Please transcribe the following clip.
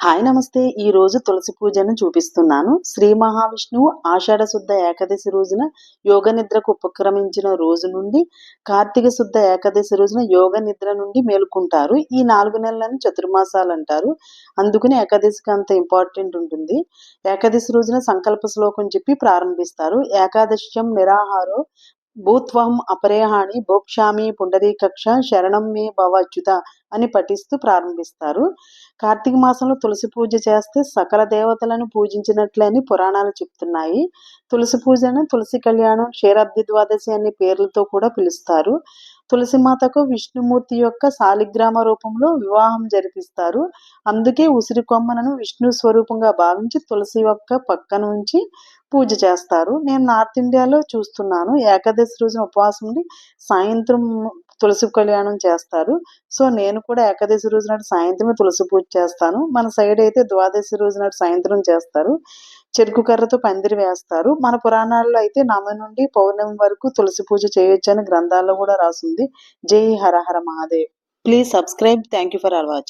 Hi నమస్తే. ఈ రోజు తులసి పూజను చూపిస్తున్నాను. శ్రీ మహావిష్ణువు ఆషాఢ శుద్ధ ఏకాదశి రోజున యోగ నిద్రకు ఉపక్రమించిన రోజు నుండి కార్తీక శుద్ధ ఏకాదశి రోజున యోగ నిద్ర నుండి మేలుకుంటారు. ఈ నాలుగు నెలలను చతుర్మాసాలు అంటారు. అందుకని ఏకాదశికి అంత ఇంపార్టెంట్ ఉంటుంది. ఏకాదశి రోజున సంకల్ప శ్లోకం చెప్పి ప్రారంభిస్తారు. ఏకాదశ్యం నిరాహారో భూత్వం అపరేహాణి భోక్షామి పుండరీకక్ష శరణం మే భవచ్యుత అని పఠిస్తూ ప్రారంభిస్తారు. కార్తీక మాసంలో తులసి పూజ చేస్తే సకల దేవతలను పూజించినట్లని పురాణాలు చెప్తున్నాయి. తులసి పూజను తులసి కళ్యాణం క్షీరాబ్ది ద్వాదశి అనే పేర్లతో కూడా పిలుస్తారు. తులసి మాతకు విష్ణుమూర్తి యొక్క శాలిగ్రామ రూపంలో వివాహం జరిపిస్తారు. అందుకే ఉసిరి కొమ్మలను విష్ణు స్వరూపంగా భావించి తులసి యొక్క పక్కన ఉంచి పూజ చేస్తారు. నేను నార్త్ ఇండియాలో చూస్తున్నాను. ఏకాదశి రోజున ఉపవాసం ఉండి సాయంత్రం తులసి కళ్యాణం చేస్తారు. సో నేను కూడా ఏకాదశి రోజు నాడు సాయంత్రమే తులసి పూజ చేస్తాను. మన సైడ్ అయితే ద్వాదశి రోజు నాడు సాయంత్రం చేస్తారు. చెరుకు కర్రతో పందిరి వేస్తారు. మన పురాణాల్లో అయితే నమ నుండి పౌర్ణమి వరకు తులసి పూజ చేయొచ్చు అని గ్రంథాల్లో కూడా రాసింది. జై Hara Hara Mahadev. Please subscribe. Thank you for all watching.